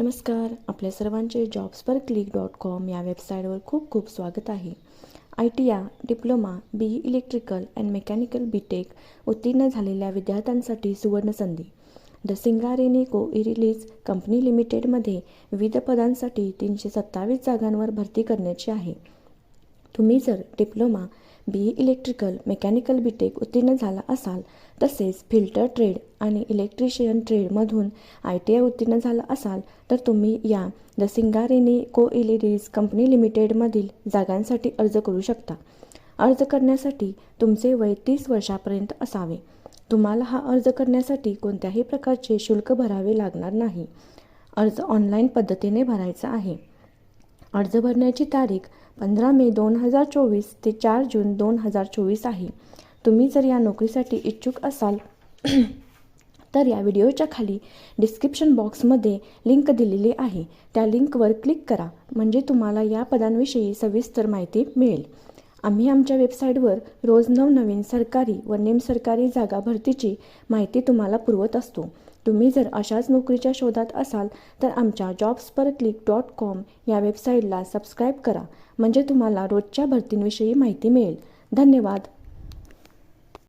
नमस्कार. आपल्या सर्वांचे jobs per click dot com या वेबसाईटवर खूप खूप स्वागत आहे. आय टी या diploma B E electrical and mechanical B tech उत्तीर्ण झालेल्या विद्यार्थ्यांसाठी सुवर्णसंधी द सिंगारेनी को इरिलीज कंपनी लिमिटेडमध्ये विविध पदांसाठी तीनशे सत्तावीस जागांवर भरती करण्याची आहे. तुम्ही जर diploma B E electrical mechanical B tech उत्तीर्ण झाला असाल तसेच फिल्टर ट्रेड आणि इलेक्ट्रिशियन ट्रेडमधून आय टी आय उत्तीर्ण झाला असाल तर तुम्ही या द सिंगारेनी को इलिरीज कंपनी लिमिटेडमधील जागांसाठी अर्ज करू शकता. अर्ज करण्यासाठी तुमचे वय तीस वर्षापर्यंत असावे. तुम्हाला हा अर्ज करण्यासाठी कोणत्याही प्रकारचे शुल्क भरावे लागणार नाही. अर्ज ऑनलाईन पद्धतीने भरायचा आहे. अर्ज भरण्याची तारीख पंधरा मे दोन हजार चोवीस ते चार जून दोन हजार चोवीस आहे. तुम्ही जर या नोकरीसाठी इच्छुक असाल तर या व्हिडिओच्या खाली डिस्क्रिप्शन बॉक्समध्ये लिंक दिलेली आहे. त्या लिंकवर क्लिक करा म्हणजे तुम्हाला या पदांविषयी सविस्तर माहिती मिळेल. आम्ही आमच्या वेबसाईटवर रोज नवनवीन सरकारी व निमसरकारी जागा भरतीची माहिती तुम्हाला पुरवत असतो. तुम्ही जर अशाच नोकरीच्या शोधात असाल तर आमच्या jobs per click dot com या वेबसाईटला सबस्क्राईब करा म्हणजे तुम्हाला रोजच्या भरतींविषयी माहिती मिळेल. धन्यवाद!